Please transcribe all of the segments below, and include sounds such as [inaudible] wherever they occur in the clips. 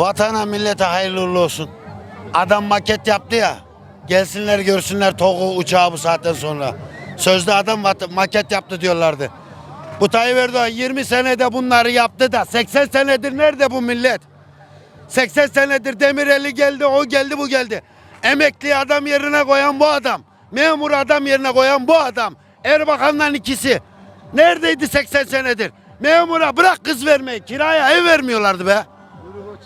Vatana millete hayırlı olsun. Adam maket yaptı ya. Gelsinler görsünler TOG'u uçağı bu saatten sonra. Sözde adam maket yaptı diyorlardı. Bu Tayyip Erdoğan 20 senede bunları yaptı da 80 senedir nerede bu millet? 80 senedir Demireli geldi, o geldi, bu geldi. Emekli adam yerine koyan bu adam. Memur adam yerine koyan bu adam. Erbakan'dan ikisi. Neredeydi 80 senedir? Memura bırak kız vermeyi. Kiraya ev vermiyorlardı be.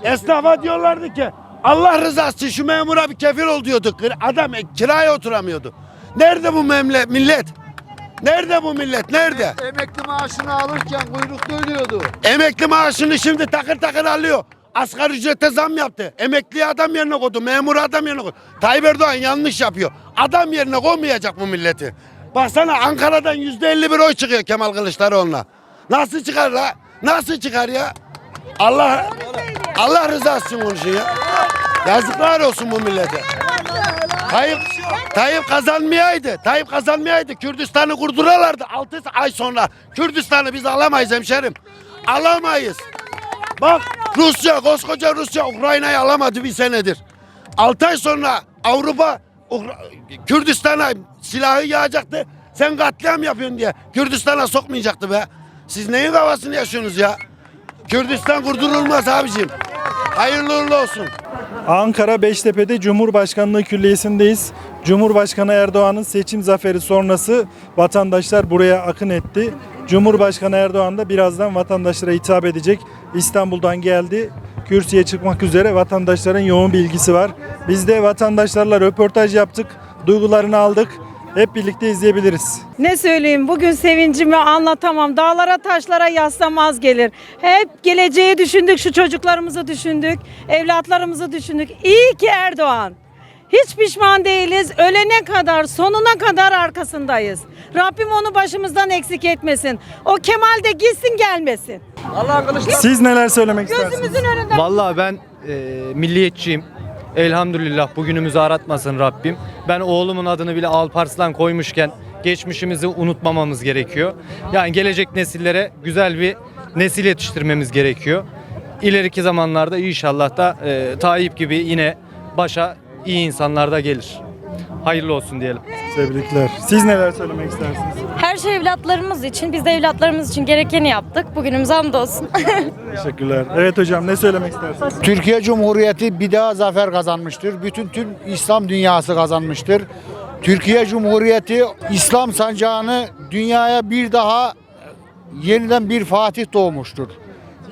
Esnafa diyorlardı ki Allah rızası için şu memura bir kefil ol diyordu. Kır- Adam e, kiraya oturamıyordu. Nerede bu memle millet? Nerede bu millet? Nerede? Emekli maaşını alırken kuyrukta ölüyordu. Emekli maaşını şimdi takır takır alıyor. Asgari ücrete zam yaptı. Emekli adam yerine koydu. Memur adam yerine koydu. Tayyip Erdoğan yanlış yapıyor. Adam yerine koymayacak bu milleti. Baksana Ankara'dan yüzde elli bir oy çıkıyor Kemal Kılıçdaroğlu'na. Nasıl çıkar la? Nasıl çıkar ya? Allah Allah rızası için konuşun ya. Yazıklar olsun bu millete. Tayyip, Tayyip kazanmayaydı. Tayyip kazanmayaydı. Kürdistan'ı kurduralardı 6 ay sonra. Kürdistan'ı biz alamayız hemşerim. Alamayız. Bak Rusya, koskoca Rusya Ukrayna'yı alamadı bir senedir. 6 ay sonra Avrupa Kürdistan'a silahı yağacaktı. Sen katliam yapıyorsun diye Kürdistan'a sokmayacaktı be. Siz neyin kafasını yaşıyorsunuz ya? Kürdistan kurdurulmaz abicim. Hayırlı uğurlu olsun. Ankara Beştepe'de Cumhurbaşkanlığı Külliyesi'ndeyiz. Cumhurbaşkanı Erdoğan'ın seçim zaferi sonrası vatandaşlar buraya akın etti. Cumhurbaşkanı Erdoğan da birazdan vatandaşlara hitap edecek. İstanbul'dan geldi. Kürsüye çıkmak üzere vatandaşların yoğun bilgisi var. Biz de vatandaşlarla röportaj yaptık. Duygularını aldık. Hep birlikte izleyebiliriz. Ne söyleyeyim bugün sevincimi anlatamam. Dağlara taşlara yaslamaz gelir. Hep geleceği düşündük, şu çocuklarımızı düşündük, evlatlarımızı düşündük. İyi ki Erdoğan. Hiç pişman değiliz. Ölene kadar, sonuna kadar arkasındayız. Rabbim onu başımızdan eksik etmesin. O Kemal de gitsin gelmesin. Siz neler söylemek istersiniz? Gözümüzün önünde Vallahi ben e, milliyetçiyim. Elhamdülillah bugünümüzü aratmasın Rabbim. Ben oğlumun adını bile Alparslan koymuşken geçmişimizi unutmamamız gerekiyor. Yani gelecek nesillere güzel bir nesil yetiştirmemiz gerekiyor. İleriki zamanlarda inşallah da e, Tayyip gibi yine başa iyi insanlar da gelir. Hayırlı olsun diyelim. Tebrikler. Siz neler söylemek istersiniz? Her şey evlatlarımız için, biz de evlatlarımız için gerekeni yaptık. Bugünümüz hamdolsun. [laughs] Teşekkürler. Evet hocam ne söylemek istersiniz? Türkiye Cumhuriyeti bir daha zafer kazanmıştır. Bütün tüm İslam dünyası kazanmıştır. Türkiye Cumhuriyeti İslam sancağını dünyaya bir daha yeniden bir Fatih doğmuştur.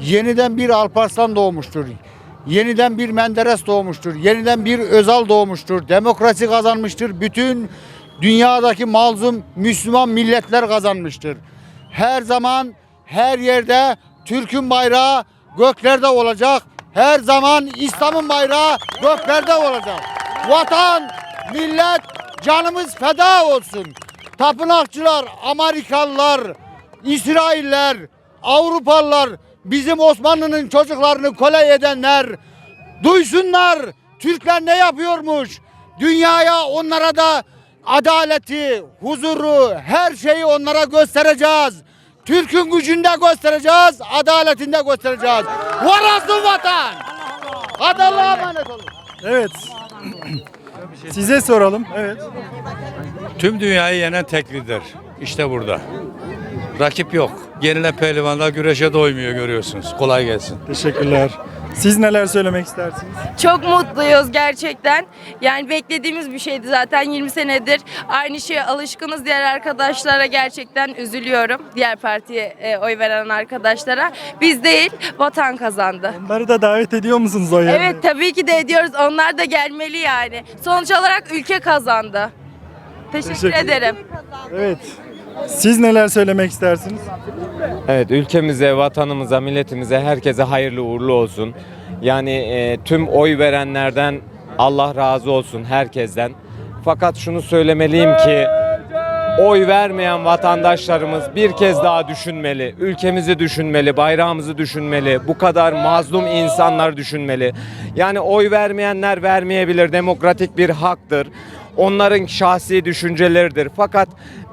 Yeniden bir Alparslan doğmuştur. Yeniden bir Menderes doğmuştur. Yeniden bir Özal doğmuştur. Demokrasi kazanmıştır. Bütün dünyadaki mazlum Müslüman milletler kazanmıştır. Her zaman her yerde Türk'ün bayrağı göklerde olacak. Her zaman İslam'ın bayrağı göklerde olacak. Vatan, millet, canımız feda olsun. Tapınakçılar, Amerikalılar, İsrailler, Avrupalılar, bizim Osmanlı'nın çocuklarını kolay edenler duysunlar Türkler ne yapıyormuş. Dünyaya onlara da adaleti, huzuru, her şeyi onlara göstereceğiz. Türk'ün gücünde göstereceğiz, adaletinde göstereceğiz. Varasın vatan. Hadi Allah'a emanet olun. Evet. Size soralım. Evet. Tüm dünyayı yenen tek lider. İşte burada. Rakip yok. Yenilen pehlivanlar güreşe doymuyor görüyorsunuz. Kolay gelsin. Teşekkürler. Siz neler söylemek istersiniz? Çok mutluyuz gerçekten. Yani beklediğimiz bir şeydi zaten 20 senedir. Aynı şeye alışkınız diğer arkadaşlara gerçekten üzülüyorum. Diğer partiye e, oy veren arkadaşlara. Biz değil, vatan kazandı. Onları da davet ediyor musunuz o yerine? Evet tabii ki de ediyoruz. Onlar da gelmeli yani. Sonuç olarak ülke kazandı. Teşekkür, Teşekkür ederim. Evet. Siz neler söylemek istersiniz? Evet ülkemize, vatanımıza, milletimize herkese hayırlı uğurlu olsun. Yani e, tüm oy verenlerden Allah razı olsun herkesten. Fakat şunu söylemeliyim ki oy vermeyen vatandaşlarımız bir kez daha düşünmeli. Ülkemizi düşünmeli, bayrağımızı düşünmeli. Bu kadar mazlum insanlar düşünmeli. Yani oy vermeyenler vermeyebilir. Demokratik bir haktır. Onların şahsi düşünceleridir. Fakat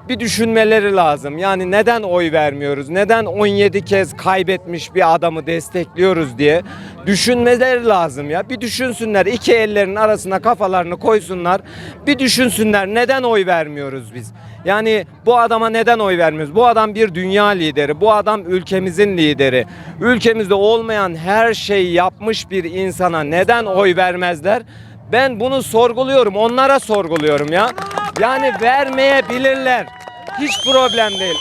bir düşünmeleri lazım. Yani neden oy vermiyoruz? Neden 17 kez kaybetmiş bir adamı destekliyoruz diye düşünmeleri lazım ya. Bir düşünsünler. iki ellerin arasına kafalarını koysunlar. Bir düşünsünler neden oy vermiyoruz biz? Yani bu adama neden oy vermiyoruz? Bu adam bir dünya lideri. Bu adam ülkemizin lideri. Ülkemizde olmayan her şeyi yapmış bir insana neden oy vermezler? Ben bunu sorguluyorum. Onlara sorguluyorum ya. Yani vermeyebilirler. Hiç problem değil.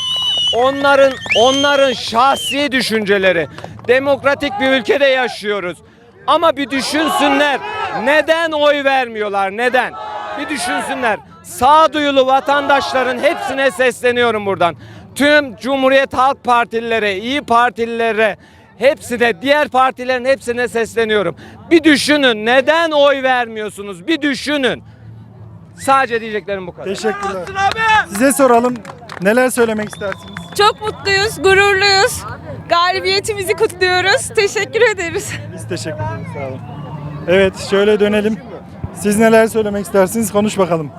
Onların onların şahsi düşünceleri. Demokratik bir ülkede yaşıyoruz. Ama bir düşünsünler. Neden oy vermiyorlar? Neden? Bir düşünsünler. Sağduyulu vatandaşların hepsine sesleniyorum buradan. Tüm Cumhuriyet Halk Partililere, İyi Partililere, hepsine, diğer partilerin hepsine sesleniyorum. Bir düşünün. Neden oy vermiyorsunuz? Bir düşünün. Sadece diyeceklerim bu kadar. Teşekkürler. Size soralım. Neler söylemek istersiniz? Çok mutluyuz, gururluyuz. Galibiyetimizi kutluyoruz. Teşekkür ederiz. Biz teşekkür ederiz. Sağ olun. Evet şöyle dönelim. Siz neler söylemek istersiniz? Konuş bakalım.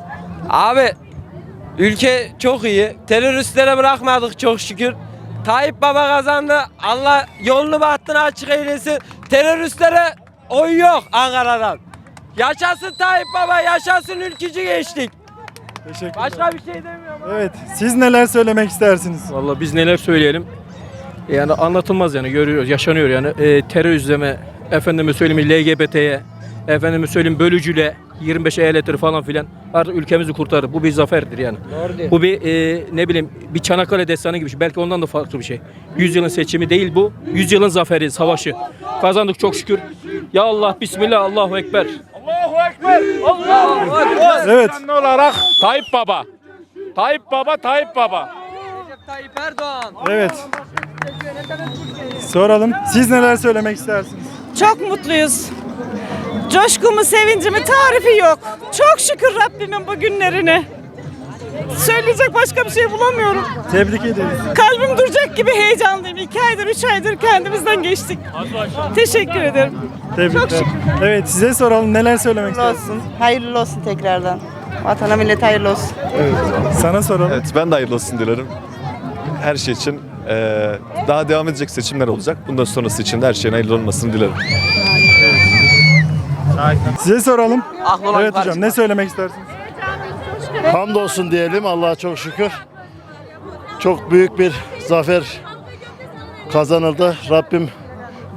Abi ülke çok iyi. Teröristlere bırakmadık çok şükür. Tayyip Baba kazandı. Allah yolunu bahtını açık eylesin. Teröristlere oy yok Ankara'dan. Yaşasın Tayyip Baba, yaşasın ülkücü geçtik. Teşekkürler. Başka bir şey demiyorum. Evet. Siz neler söylemek istersiniz? Vallahi biz neler söyleyelim. Yani anlatılmaz yani görüyoruz, yaşanıyor yani. E, terör izleme, efendime söyleyeyim LGBT'ye, efendime söyleyeyim bölücüle, 25 eyaletleri falan filan artık ülkemizi kurtarır. Bu bir zaferdir yani. Bu bir e, ne bileyim bir Çanakkale destanı gibi bir şey. Belki ondan da farklı bir şey. Yüzyılın seçimi değil bu. Yüzyılın zaferi, savaşı. Kazandık çok şükür. Ya Allah, Bismillah, Allahu Ekber. Evet. olarak Tayyip Baba. Tayyip Baba, Tayyip Baba. Tayyip Erdoğan. Evet. Soralım. Siz neler söylemek istersiniz? Çok mutluyuz. Coşkumu, sevincimi tarifi yok. Çok şükür Rabbimin bu günlerine. Söyleyecek başka bir şey bulamıyorum. Tebrik ederiz. Kalbim duracak gibi heyecanlıyım. İki aydır, üç aydır kendimizden geçtik. Teşekkür ederim. Tebrikler. Evet size soralım. Neler söylemek istersiniz? olsun. Hayırlı olsun tekrardan. Vatana millet hayırlı olsun. Evet. Sana soralım. Evet ben de hayırlı olsun dilerim. Her şey için eee, daha devam edecek seçimler olacak. Bundan sonrası için de her şeyin hayırlı olmasını dilerim. Size soralım. Evet hocam ne söylemek istersiniz? Hamdolsun diyelim Allah'a çok şükür. Çok büyük bir zafer kazanıldı. Rabbim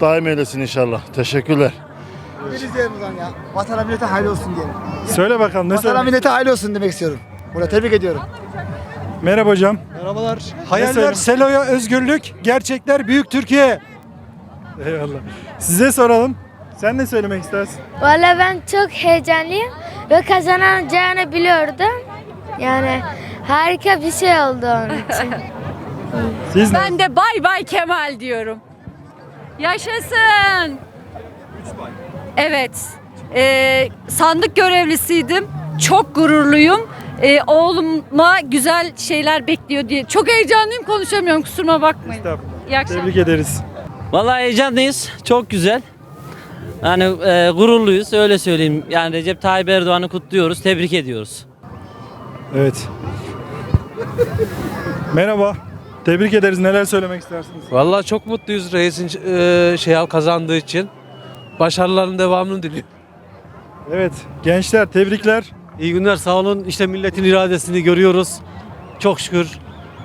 daim eylesin inşallah. Teşekkürler. Vatana millete hayırlı olsun diyelim. Söyle bakalım ne Vatana söylemek millete hayırlı olsun demek istiyorum. Burada tebrik ediyorum. Merhaba hocam. Merhabalar. Hayaller Selo'ya özgürlük, gerçekler büyük Türkiye. Eyvallah. Size soralım. Sen ne söylemek istersin? Valla ben çok heyecanlıyım ve kazanacağını biliyordum. Yani harika bir şey oldu onun için. [laughs] Siz? Ben de bay bay Kemal diyorum. Yaşasın. Evet. Ee, sandık görevlisiydim. Çok gururluyum. Ee, oğluma güzel şeyler bekliyor diye. Çok heyecanlıyım konuşamıyorum kusuruma bakmayın. Estağfurullah. İyi akşamlar. Tebrik ederiz. Vallahi heyecanlıyız. Çok güzel. Yani e, gururluyuz öyle söyleyeyim. Yani Recep Tayyip Erdoğan'ı kutluyoruz, tebrik ediyoruz. Evet. Merhaba. Tebrik ederiz. Neler söylemek istersiniz? Vallahi çok mutluyuz reisin e, şey kazandığı için. Başarıların devamını diliyorum. Evet. Gençler tebrikler. İyi günler sağ olun. İşte milletin iradesini görüyoruz. Çok şükür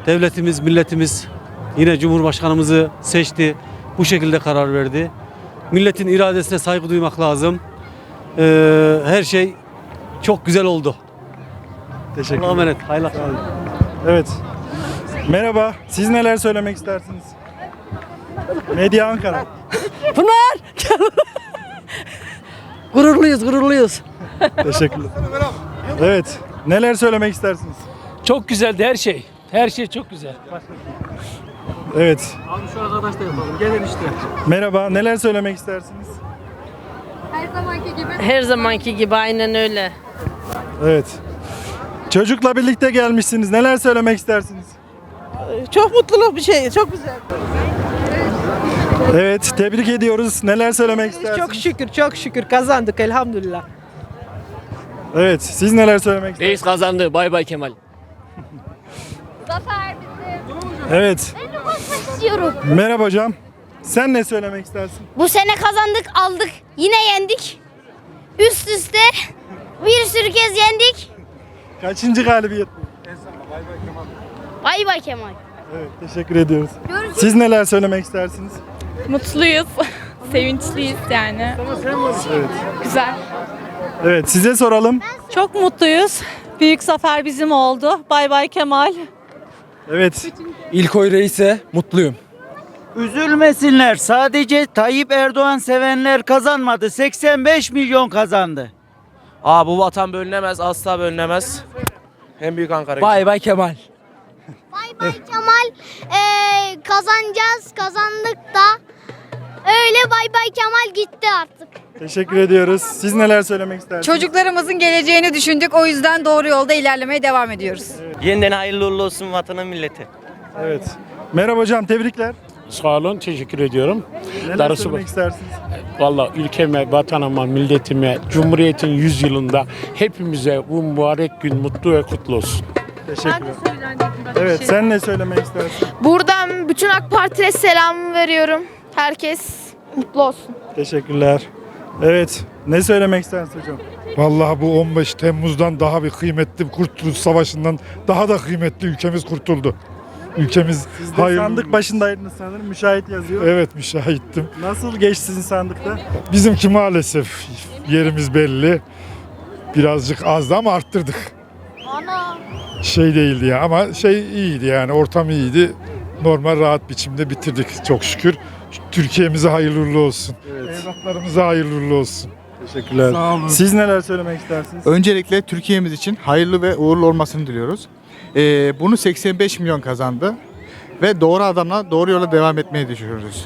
devletimiz, milletimiz yine Cumhurbaşkanımızı seçti. Bu şekilde karar verdi. Milletin iradesine saygı duymak lazım. Ee, her şey çok güzel oldu. Allah'a Teşekkürler. emanet. Hayırlı akşamlar. Evet. Merhaba. Siz neler söylemek istersiniz? Medya Ankara. Gururluyuz, gururluyuz. Teşekkürler. Evet. Neler söylemek istersiniz? Çok güzeldi her şey. Her şey çok güzel. Evet. Abi şu arkadaş da yapalım. Gelin işte. Merhaba. Neler söylemek istersiniz? Her zamanki gibi aynen öyle. Evet. Çocukla birlikte gelmişsiniz. Neler söylemek istersiniz? Çok mutluluk bir şey. Çok güzel. Evet. Tebrik ediyoruz. Neler söylemek istersiniz? Çok şükür, çok şükür kazandık elhamdülillah. Evet. Siz neler söylemek istersiniz? kazandı. Bay bay Kemal. Evet. İstiyorum. Merhaba hocam. Sen ne söylemek istersin? Bu sene kazandık, aldık. Yine yendik. Üst üste bir sürü kez yendik. Kaçıncı galibiyet? bu? Bay bay Kemal. Evet, teşekkür ediyoruz. Görüşürüz. Siz neler söylemek istersiniz? Mutluyuz. [laughs] Sevinçliyiz yani. Evet. Güzel. Evet, size soralım. Çok mutluyuz. Büyük zafer bizim oldu. Bay bay Kemal. Evet. İlk oy reise mutluyum. Üzülmesinler. Sadece Tayyip Erdoğan sevenler kazanmadı. 85 milyon kazandı. Aa bu vatan bölünemez, asla bölünemez. En büyük Ankara. Bay bay Kemal. Bay bay Kemal. Ee, kazanacağız, kazandık da. Öyle bay bay Kemal gitti artık. Teşekkür ediyoruz. Siz neler söylemek istersiniz? Çocuklarımızın geleceğini düşündük. O yüzden doğru yolda ilerlemeye devam ediyoruz. Yeniden hayırlı uğurlu olsun vatana milleti. Evet. Merhaba hocam, tebrikler. Sağ olun, teşekkür ediyorum. Neler Darısı söylemek istersiniz? Valla ülkeme, vatanıma, milletime, Cumhuriyet'in 100 yılında hepimize bu mübarek gün mutlu ve kutlu olsun. Teşekkürler. Evet, sen ne söylemek istersin? Buradan bütün AK Parti'ye selam veriyorum. Herkes mutlu olsun. Teşekkürler. Evet, ne söylemek istersin hocam? Vallahi bu 15 Temmuz'dan daha bir kıymetli Kurtuluş Savaşı'ndan daha da kıymetli ülkemiz kurtuldu. Ülkemiz Siz de hayırlı. sandık başındaydınız sanırım. Müşahit yazıyor. Evet müşahittim. Nasıl geçti sizin sandıkta? Bizimki maalesef yerimiz belli. Birazcık azdı ama arttırdık. Ana. Şey değildi ya ama şey iyiydi yani ortam iyiydi. Normal rahat biçimde bitirdik çok şükür. Türkiye'mize hayırlı uğurlu olsun. Evet. Evlatlarımıza hayırlı uğurlu olsun. Teşekkürler. Sağ olun. Siz neler söylemek istersiniz? Öncelikle Türkiye'miz için hayırlı ve uğurlu olmasını diliyoruz. Ee, bunu 85 milyon kazandı. Ve doğru adamla doğru yola devam etmeyi düşünüyoruz.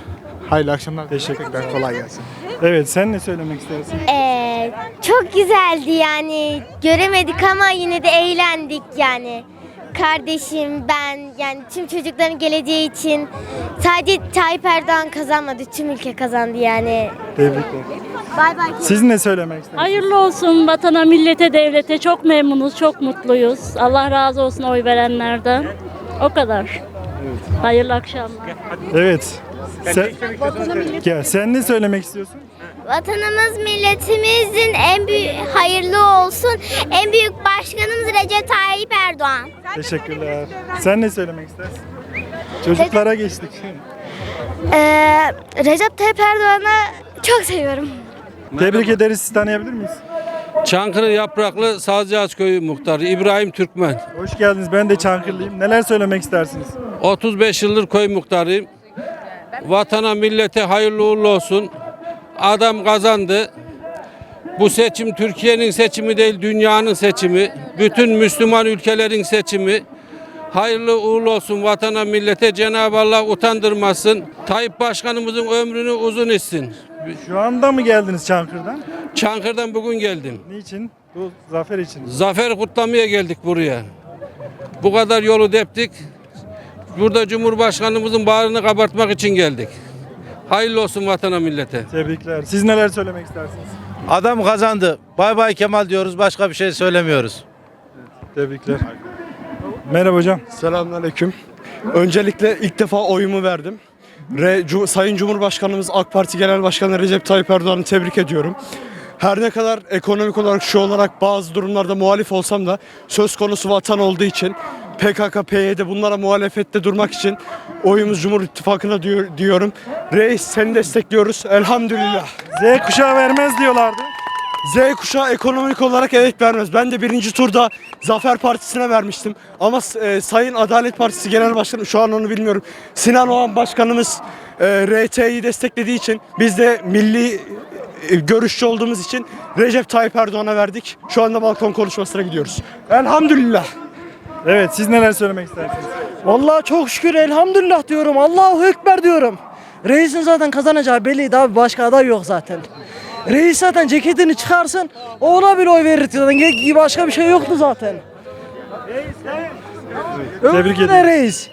Hayırlı akşamlar. Teşekkürler. Kolay gelsin. Evet, sen ne söylemek istersin? Ee, çok güzeldi yani. Göremedik ama yine de eğlendik yani. Kardeşim, ben yani tüm çocukların geleceği için sadece Tayyip Erdoğan kazanmadı. Tüm ülke kazandı yani. Tebrikler. Bay bay. Siz ne söylemek istersiniz? Hayırlı olsun vatana, millete, devlete. Çok memnunuz, çok mutluyuz. Allah razı olsun oy verenlerden. O kadar. Hayırlı akşamlar. Evet. Sen, Gel, sen ne söylemek istiyorsun? Vatanımız milletimizin en büyük hayırlı olsun. En büyük başkanımız Recep Tayyip Erdoğan. Teşekkürler. Sen ne söylemek istersin? Çocuklara geçtik. Ee, Recep Tayyip Erdoğan'ı çok seviyorum. Tebrik ederiz. Sizi tanıyabilir miyiz? Çankırı Yapraklı Sazcağız Köyü Muhtarı İbrahim Türkmen. Hoş geldiniz. Ben de Çankırılıyım. Neler söylemek istersiniz? 35 yıldır köy muhtarıyım. Vatana millete hayırlı uğurlu olsun. Adam kazandı. Bu seçim Türkiye'nin seçimi değil, dünyanın seçimi. Bütün Müslüman ülkelerin seçimi. Hayırlı uğurlu olsun vatana millete. Cenab-ı Allah utandırmasın. Tayyip Başkanımızın ömrünü uzun etsin. Şu anda mı geldiniz Çankırı'dan? Çankırı'dan bugün geldim. Niçin? Bu zafer için. Zafer kutlamaya geldik buraya. Bu kadar yolu deptik. Burada Cumhurbaşkanımızın bağrını kabartmak için geldik. Hayırlı olsun vatana millete. Tebrikler. Siz neler söylemek istersiniz? Adam kazandı. Bay bay Kemal diyoruz. Başka bir şey söylemiyoruz. Tebrikler. Merhaba hocam. Selamünaleyküm. Öncelikle ilk defa oyumu verdim. Re, Sayın Cumhurbaşkanımız AK Parti Genel Başkanı Recep Tayyip Erdoğan'ı tebrik ediyorum. Her ne kadar ekonomik olarak şu olarak bazı durumlarda muhalif olsam da söz konusu vatan olduğu için PKK, PYD bunlara muhalefette durmak için oyumuz Cumhur İttifakı'na diyor, diyorum. Reis seni destekliyoruz. Elhamdülillah. Z kuşağı vermez diyorlardı. Z kuşağı ekonomik olarak evet vermez. Ben de birinci turda Zafer Partisi'ne vermiştim. Ama e, Sayın Adalet Partisi Genel Başkanı şu an onu bilmiyorum. Sinan Oğan Başkanımız e, RT'yi desteklediği için biz de milli e, görüşçü olduğumuz için Recep Tayyip Erdoğan'a verdik. Şu anda balkon konuşmasına gidiyoruz. Elhamdülillah. Evet siz neler söylemek istersiniz? Vallahi çok şükür elhamdülillah diyorum. Allahu Ekber diyorum. Reisin zaten kazanacağı belliydi abi. Başka aday yok zaten. Reis zaten ceketini çıkarsın. Ona bile oy verirdi zaten. Başka bir şey yoktu zaten. Tebrik Öyle ederim. reis.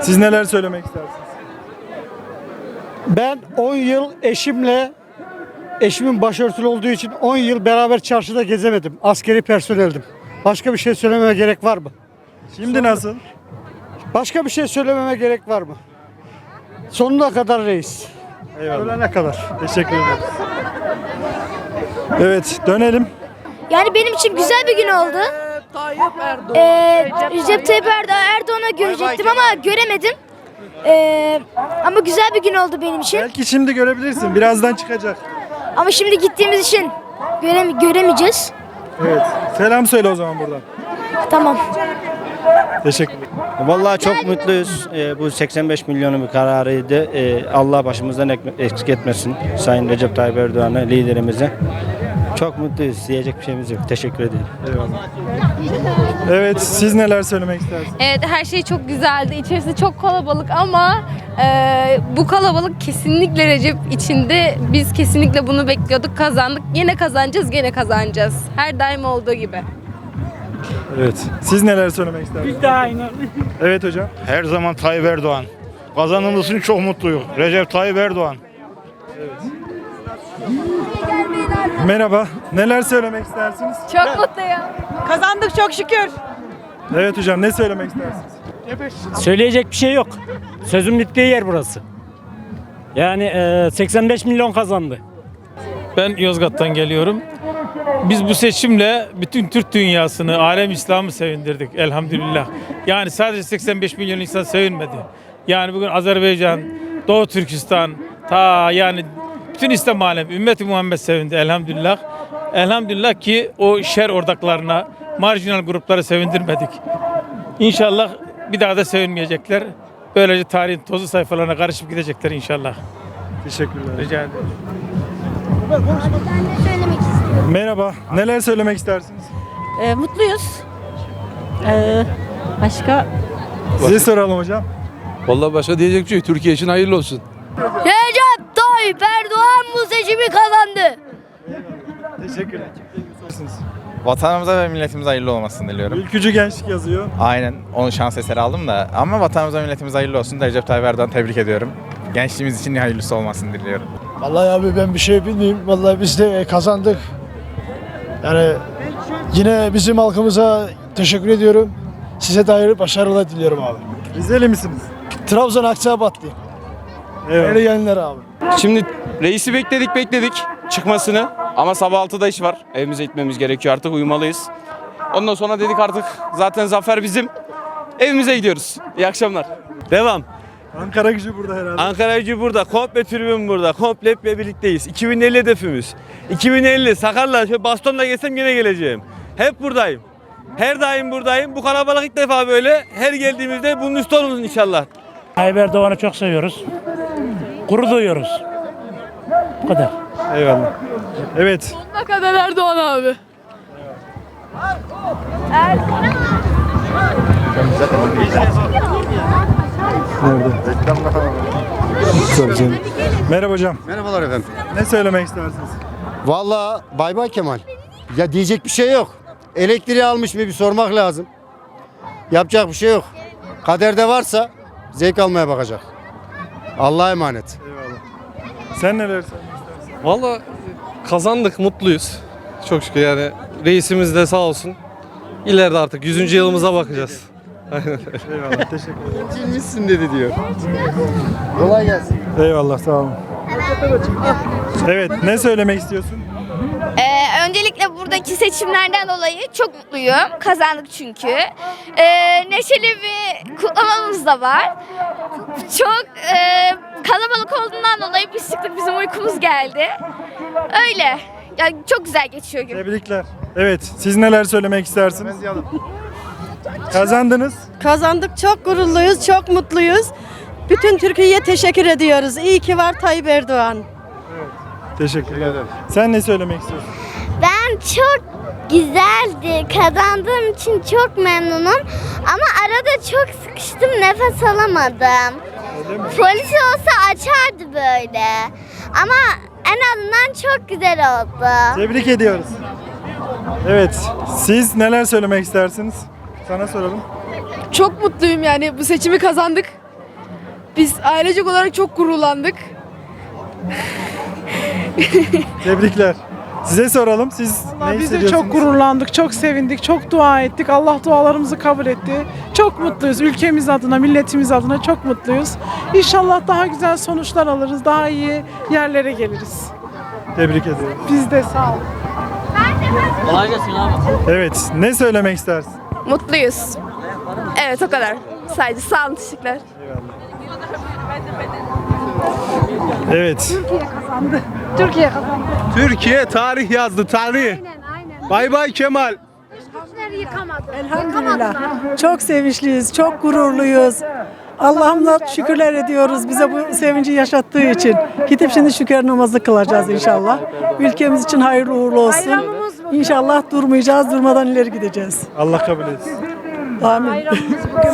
Siz neler söylemek istersiniz? Ben 10 yıl eşimle eşimin başörtülü olduğu için 10 yıl beraber çarşıda gezemedim. Askeri personeldim. Başka bir şey söylememe gerek var mı? Şimdi nasıl? Başka bir şey söylememe gerek var mı? Sonuna kadar reis. Eyvallah. Ölene kadar. Teşekkür ederiz. Evet dönelim. Yani benim için güzel bir gün oldu. Ee, Recep Tayyip Erdo- Erdoğan'ı görecektim ama göremedim. Ee, ama güzel bir gün oldu benim için. Belki şimdi görebilirsin. Birazdan çıkacak. Ama şimdi gittiğimiz için göreme- göremeyeceğiz. Evet. Selam söyle o zaman buradan. Tamam. Teşekkür. Vallahi çok mutluyuz. Ee, bu 85 milyonun bir kararıydı. Ee, Allah başımızdan ek- eksik etmesin. Sayın Recep Tayyip Erdoğan'a, liderimize. Çok mutluyuz. Diyecek bir şeyimiz yok. Teşekkür ederim. Eyvallah. Evet siz neler söylemek istersiniz? Evet her şey çok güzeldi. İçerisi çok kalabalık ama e, bu kalabalık kesinlikle Recep içinde. Biz kesinlikle bunu bekliyorduk. Kazandık. Yine kazanacağız, gene kazanacağız. Her daim olduğu gibi. Evet. Siz neler söylemek istersiniz? Biz de aynı. Evet hocam. Her zaman Tayyip Erdoğan. Kazanımız için çok mutluyum. Recep Tayyip Erdoğan. Merhaba. Neler söylemek istersiniz? Çok mutluyum. Kazandık çok şükür. Evet hocam ne söylemek istersiniz? Söyleyecek bir şey yok. Sözün bittiği yer burası. Yani e, 85 milyon kazandı. Ben Yozgat'tan geliyorum. Biz bu seçimle bütün Türk dünyasını, alem İslam'ı sevindirdik elhamdülillah. Yani sadece 85 milyon insan sevinmedi. Yani bugün Azerbaycan, Doğu Türkistan, ta yani bütün İslam alemi, ümmeti Muhammed sevindi elhamdülillah. Elhamdülillah ki o şer ordaklarına, marjinal grupları sevindirmedik. İnşallah bir daha da sevinmeyecekler. Böylece tarihin tozlu sayfalarına karışıp gidecekler inşallah. Teşekkürler. Rica ederim. Merhaba. Neler söylemek istersiniz? Ee, mutluyuz. Ee, başka? Size soralım hocam. Vallahi başka diyecek bir şey yok. Türkiye için hayırlı olsun. Recep Tayyip Erdoğan bu seçimi kazandı. Teşekkür ederim. Vatanımıza ve milletimize hayırlı olmasını diliyorum. Ülkücü gençlik yazıyor. Aynen. Onu şans eseri aldım da. Ama vatanımıza ve milletimize hayırlı olsun. da Recep Tayyip Erdoğan'ı tebrik ediyorum. Gençliğimiz için hayırlısı olmasını diliyorum. Vallahi abi ben bir şey bilmiyorum. Vallahi biz de kazandık. Yani yine bizim halkımıza teşekkür ediyorum. Size dair başarılar diliyorum abi. Rizeli misiniz? Trabzon Akçabatlı. Evet. gelenler abi. Şimdi reisi bekledik bekledik çıkmasını ama sabah 6'da iş var. Evimize gitmemiz gerekiyor artık uyumalıyız. Ondan sonra dedik artık zaten zafer bizim. Evimize gidiyoruz. İyi akşamlar. Devam. Ankara gücü burada herhalde. Ankara gücü burada. Komple tribün burada. Komple hep birlikteyiz. 2050 hedefimiz. 2050 Sakarla şöyle bastonla gelsem yine geleceğim. Hep buradayım. Her daim buradayım. Bu kalabalık ilk defa böyle. Her geldiğimizde bunun üstü oluruz inşallah. Tayyip Erdoğan'ı çok seviyoruz. Gurur duyuyoruz. Bu kadar. Eyvallah. Evet. Ne kadar Erdoğan abi. Merhaba hocam. Merhabalar efendim. Ne söylemek istersiniz? Vallahi bay bay Kemal. Ya diyecek bir şey yok. Elektriği almış mı bir sormak lazım. Yapacak bir şey yok. Kaderde varsa zevk almaya bakacak. Allah'a emanet. Sen neler söylemek istersin? Valla kazandık mutluyuz. Çok şükür yani reisimiz de sağ olsun. İleride artık 100. yılımıza bakacağız. Eyvallah. Teşekkür ederim. Cilmişsin dedi diyor. Kolay gelsin. Eyvallah sağ olun. Evet ne söylemek istiyorsun? Ee, öncelikle buradaki seçimlerden dolayı çok mutluyum. Kazandık çünkü. Ee, neşeli bir kutlamamız da var. Çok e, kalabalık olduğundan dolayı biz çıktık bizim uykumuz geldi. Öyle. Yani çok güzel geçiyor gün. Tebrikler. Evet siz neler söylemek istersiniz? Kazandınız. Kazandık çok gururluyuz, çok mutluyuz. Bütün Türkiye'ye teşekkür ediyoruz. İyi ki var Tayyip Erdoğan. Teşekkürler. Sen ne söylemek istiyorsun? Ben çok güzeldi. Kazandığım için çok memnunum. Ama arada çok sıkıştım. Nefes alamadım. Polis olsa açardı böyle. Ama en azından çok güzel oldu. Tebrik ediyoruz. Evet siz neler söylemek istersiniz? Sana soralım. Çok mutluyum yani bu seçimi kazandık. Biz ailecek olarak çok gururlandık. Tebrikler. Size soralım. Siz ne Biz de hissediyorsunuz? çok gururlandık, çok sevindik, çok dua ettik. Allah dualarımızı kabul etti. Çok mutluyuz. Ülkemiz adına, milletimiz adına çok mutluyuz. İnşallah daha güzel sonuçlar alırız, daha iyi yerlere geliriz. Tebrik ediyorum. Biz de sağ olun. Evet. Ne söylemek istersin? Mutluyuz. Evet o kadar. Sadece sağ olun teşekkürler. Evet. Türkiye kazandı. Türkiye tarih yazdı tarih. Bay bay Kemal. Elhamdülillah. Çok sevinçliyiz, çok gururluyuz. Allah'ımla şükürler ediyoruz bize bu sevinci yaşattığı için. Gidip şimdi şükür namazı kılacağız inşallah. Ülkemiz için hayırlı uğurlu olsun. İnşallah durmayacağız, durmadan ileri gideceğiz. Allah kabul etsin. Amin.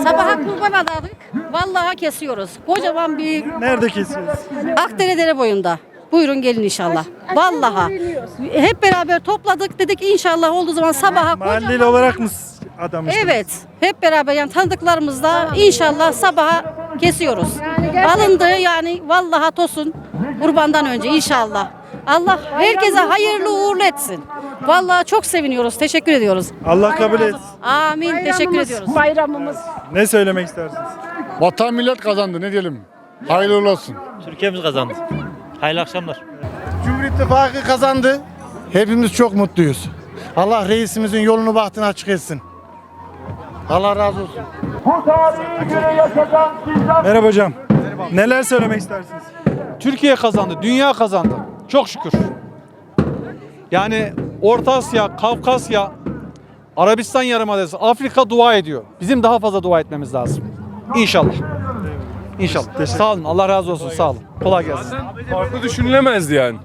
Sabaha kurban adadık. Vallahi kesiyoruz. Kocaman bir Nerede kesiyoruz? Akdere boyunda. Buyurun gelin inşallah. Vallahi. Hep beraber topladık dedik inşallah olduğu zaman sabaha Mahalleli olarak mı adamıştınız? Evet. Hep beraber yani tanıdıklarımızla inşallah sabaha kesiyoruz. Alındı yani vallahi tosun kurbandan önce inşallah. Allah herkese hayırlı uğurlu etsin. Vallahi çok seviniyoruz. Teşekkür ediyoruz. Allah kabul etsin. Amin. Teşekkür ediyoruz. Bayramımız. Ne söylemek istersiniz? Vatan millet kazandı ne diyelim. Hayırlı olsun. Türkiye'miz kazandı. Hayırlı akşamlar. Cumhur İttifakı kazandı. Hepimiz çok mutluyuz. Allah reisimizin yolunu bahtını açık etsin. Allah razı olsun. Merhaba hocam. Neler söylemek istersiniz? Türkiye kazandı, dünya kazandı. Çok şükür. Yani Orta Asya, Kafkasya, Arabistan Yarımadası, Afrika dua ediyor. Bizim daha fazla dua etmemiz lazım. İnşallah. İnşallah. Sağ olun. Allah razı olsun. Sağ olun. Kolay gelsin. Farklı düşünülemezdi yani.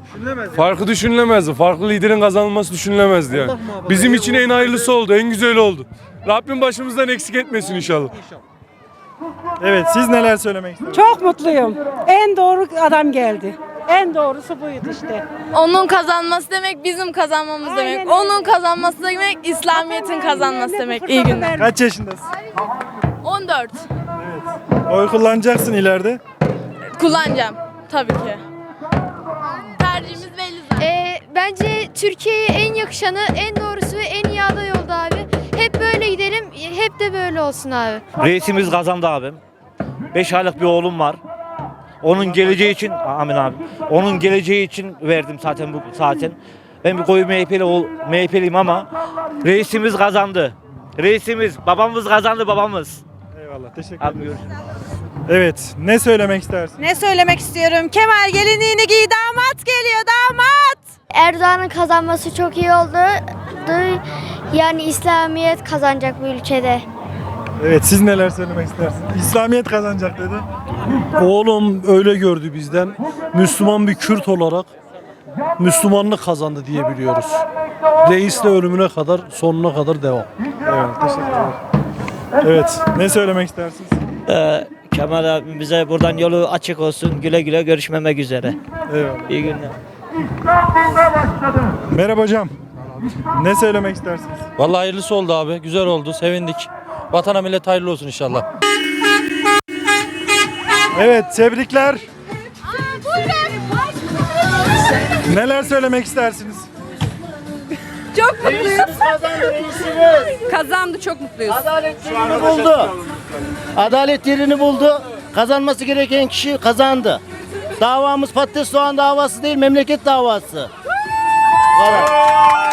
Farkı düşünülemezdi. Farklı liderin kazanılması düşünülemezdi yani. Bizim için en hayırlısı oldu, en güzeli oldu. Rabbim başımızdan eksik etmesin inşallah. Evet siz neler söylemek istersiniz? Çok mutluyum. En doğru adam geldi. En doğrusu buydu işte. Onun kazanması demek bizim kazanmamız Aynen demek. öyle. Onun kazanması demek İslamiyet'in kazanması demek. İyi günler. Kaç yaşındasın? 14. Oy kullanacaksın ileride. Kullanacağım tabii ki. Tercihimiz belli zaten. Ee, bence Türkiye'ye en yakışanı, en doğrusu ve en iyi aday oldu abi. Hep böyle gidelim, hep de böyle olsun abi. Reisimiz kazandı abim. 5 aylık bir oğlum var. Onun geleceği için amin abi. Onun geleceği için verdim zaten bu zaten. Ben bir koyu MHP'li ol, MHP'liyim ama reisimiz kazandı. Reisimiz, babamız kazandı babamız. Eyvallah teşekkür Abi ederim. görüşürüz. Evet ne söylemek istersin? Ne söylemek istiyorum? Kemal gelinliğini giy damat geliyor damat. Erdoğan'ın kazanması çok iyi oldu. Yani İslamiyet kazanacak bu ülkede. Evet siz neler söylemek istersiniz? İslamiyet kazanacak dedi. Oğlum öyle gördü bizden. Müslüman bir Kürt olarak Müslümanlık kazandı diye biliyoruz. Reisle ölümüne kadar, sonuna kadar devam. Evet teşekkürler. Evet ne söylemek istersiniz? Kemal abimize buradan yolu açık olsun. Güle güle görüşmemek üzere. Eyvallah. İyi günler. Merhaba hocam. Ne söylemek istersiniz? Vallahi hayırlısı oldu abi. Güzel oldu. Sevindik. Vatana millet hayırlı olsun inşallah. Evet tebrikler. Neler söylemek istersiniz? Çok mutluyuz. Kazandı çok mutluyuz. buldu. Adalet yerini buldu. Kazanması gereken kişi kazandı. Davamız patates soğan davası değil, memleket davası. Bu kadar.